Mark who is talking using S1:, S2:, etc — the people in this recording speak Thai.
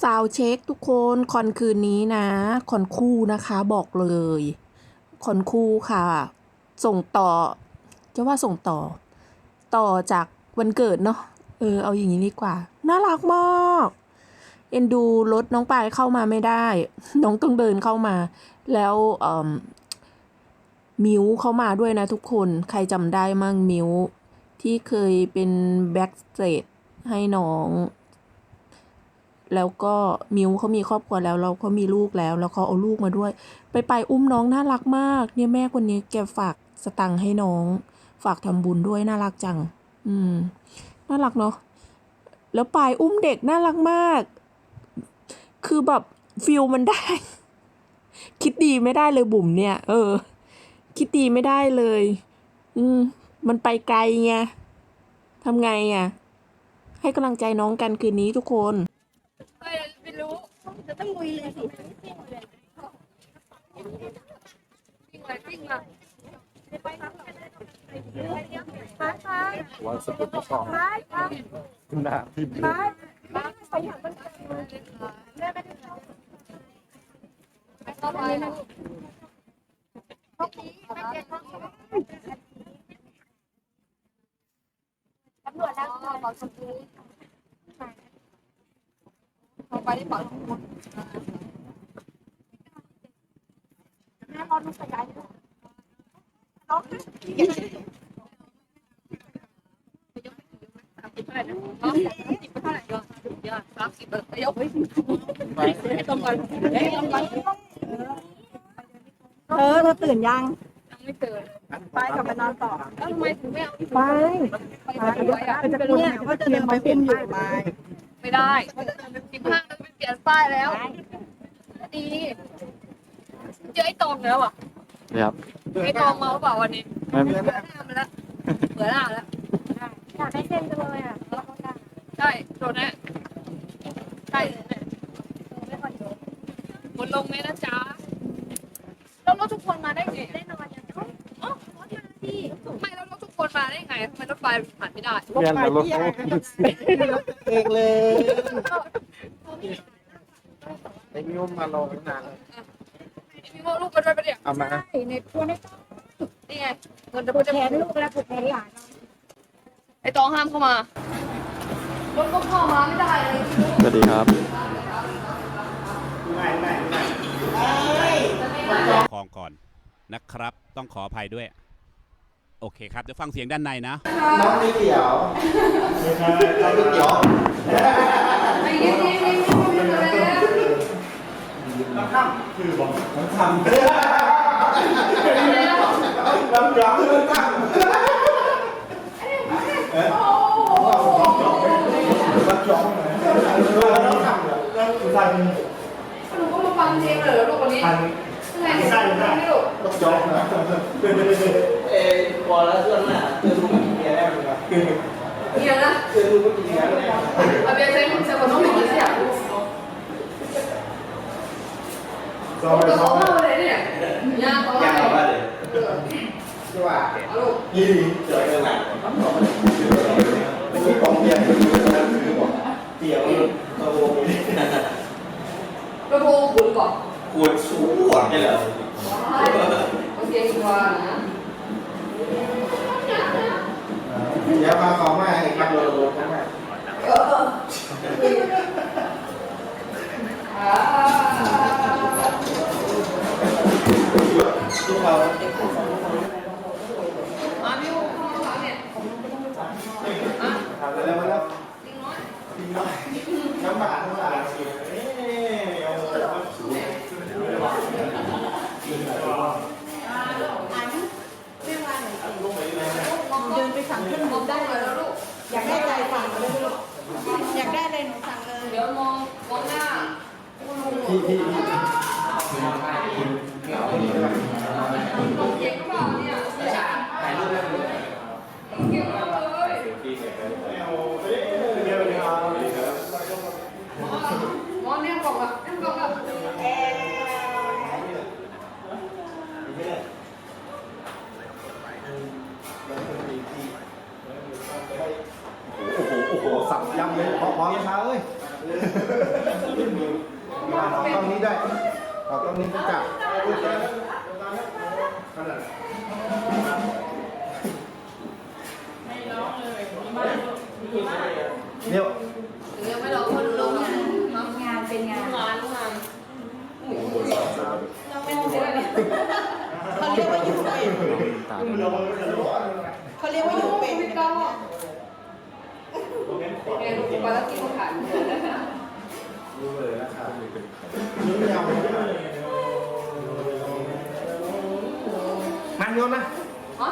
S1: ซาวเช็คทุกคนคอนคืนนี้นะคอนคู่นะคะบอกเลยคอนคู่ค่ะ ส่งต่อ จะว่าส่งต่อ ต่อจากวันเกิดเนาะเออเอาอย่างนี้ดีกว่า น่ารักมากเอ็นดูรถน้องปายเข้ามาไม่ได้ น้องต้องเดินเข้ามา แล้วมิวเข้ามาด้วยนะทุกคนใครจำได้มั่งมิวที่เคยเป็นแบ็กสเตรให้น้อง แล้วก็มิวเขามีครอบครัวแล้วเราเขามีลูกแล้ว แล้วเขาเอาลูกมาด้วย ไปไปอุ้มน้องน่ารักมาก เนี่ยแม่คนนี้แกฝากสตังค์ให้น้อง ฝากทำบุญด้วยน่ารักจัง อืม น่ารักเนาะแล้วปายอุ้มเด็กน่ารักมาก คือแบบฟิลมันได้ คิดดีไม่ได้เลยบุ๋มเนี่ย เออ คิดดีไม่ได้เลย อืม มันไปไกลไงทำไงอะ ให้กำลังใจน้องกันคืนนี้ทุกคน
S2: ไม่รู้จะต้องลุยเลยสิจริงเลยจริงเลยจริงเลยไปครับไปไป
S3: ว่าสกุลสอง
S2: ไป
S3: ขึ้นหน้าพี่
S2: ไปไปไปอย่างมันแม่ไม่ไปนะห้องนี้ไม่เจ็บห้องตำรวจแล้วขอส กุลเข้าไปที่ปอดแม่พอลูกขยายน้องเท่าไหร่นะน้องจิบเท่าไหร่ก็เยอะสามสิบเยอะไปให้ตรงกันให้ตรงกัน
S4: เธอเธอตื่นยัง
S2: ยังไม่เจอ
S4: ไปกลับไปนอนต่อ
S2: แล้วทำไมถึงไม่เอา
S4: ไป
S2: ไปด้วยอะ
S4: จะเนี่ยว่าจะเดินไปพุ่มอยู่ไป
S2: ไม่ได้สิบห้าเราไปเปลี่ยนป้ายแล้ว ดีเจอไอ้ตองแล้วอะ
S3: ครับ
S2: ไอ้ตองมาหรือเปล่าวันนี้
S3: ไม่
S2: เบื่อหน้ามันแล้วเบื่อหน้าแล้ว
S4: อยากได้เส้นจังเลยอะ
S2: ใช่โดนแน่ใช่บนลงไหมนะจ๊ะแล้วรถทุกคนมาได้ไงได้นอนยังอ๋อรถมาที่ไม่แล้วรถทุก คนมาได้ไงทำไมรถไฟผ่านไม่ได้
S3: เรียนแล้วรถเขา
S4: เองเลย
S3: ไอ้มิวมารอตั้งนานแล้ว
S2: มีโมลูกมาด้วยปะเนี่ย
S3: เอามา
S4: ในตัวใน
S2: นี่ไงเงินจะ
S4: ผู
S2: พู
S4: ก
S2: ดจะ
S4: แขนลูกแล้วผูกแขนหลาน
S2: ไอ้ตองห้ามเข้ามารถก็เข้ามาไม่ได้เลย
S3: สวัสดีครับ
S5: คลองก่อนนะครับ ต้องขออภัยด้วย โอเคครับ เดี๋ยวฟังเสียงด้านในนะ
S6: น้องไม่เกี่ยวไม่ใช่น้องไม่เกี่ยว
S2: ไอ้ยี่นี่นี่นี่นี่เลย
S6: น้องทำคือบอกน้องทำน้องร้องน้องทำเอ๊ะน้องร้องน้องทำเหรอน้องใส่
S2: หนูก็มาฟังเพลงเลยแล้วลูกคนนี้ใช่ใช่ใช่ไม่ลูก
S6: น้องร้องนะเอ๊ะพ อแล้วเรื่องน่ะเจอรู้กินเบียได้ไหมครับ
S2: เฮียนะ
S6: เจอรู้กินเบียได้ไหม
S2: เอาเบียร์ใช้ใช้คนต้องหนีเสีย
S6: ซอย
S2: จะ
S6: ซ
S2: เอา
S6: อย
S2: เข้าเลยเนี่ยยากเขา
S6: ยาว
S2: เลย
S6: มาเลยที่ว่า
S2: ลูก
S6: ยี่เจอกันหนักเป็นที่ของเมียคือบอกเกี่ยวตัววงนี้
S2: กระโปรงคุณก่อน
S6: ควรสู้หวังได้เหรอ
S2: โอเคดีกว่านะ
S6: เดี๋ยวมาขอมาให้ครับโดนโดนเข้ามา ทุก เขา
S2: มาพี่เข้ามาเนี่ย
S6: ทำแล้วมาแล้ว
S2: จริงน้อย
S6: น้อยน้ำบาดน้ำบาดเอ๊ะเอาสูง
S4: เดินไปสั่งขึ้นบนได้เล
S2: เลย
S4: ย
S2: แล้วลูก
S4: อยากได้ใจสั่งเลยลูก อยากได้เลยหนูสั่งเลย
S2: เดี๋ยวมองมองหน้า
S6: ที่ที่ สั
S2: บยำเลยพอมพอช้าเอ้ย
S6: มาเอาตรงนี้ได้เอา
S2: ตรงนี้ก็จับไม่ร้อง
S6: เดี๋ยวเดี๋ยวไม่
S2: รอคนลงงานงานเป็นงา
S6: นงานงานเราไม่รู้เลยเขาเรียกว่าอยู่
S2: เป็นเขาเรียกว่าอยู่เป็น เป็นไงลูกปลาต้องกินขัดูเลยนะครับ
S6: มันโยนมา
S2: อ๋อ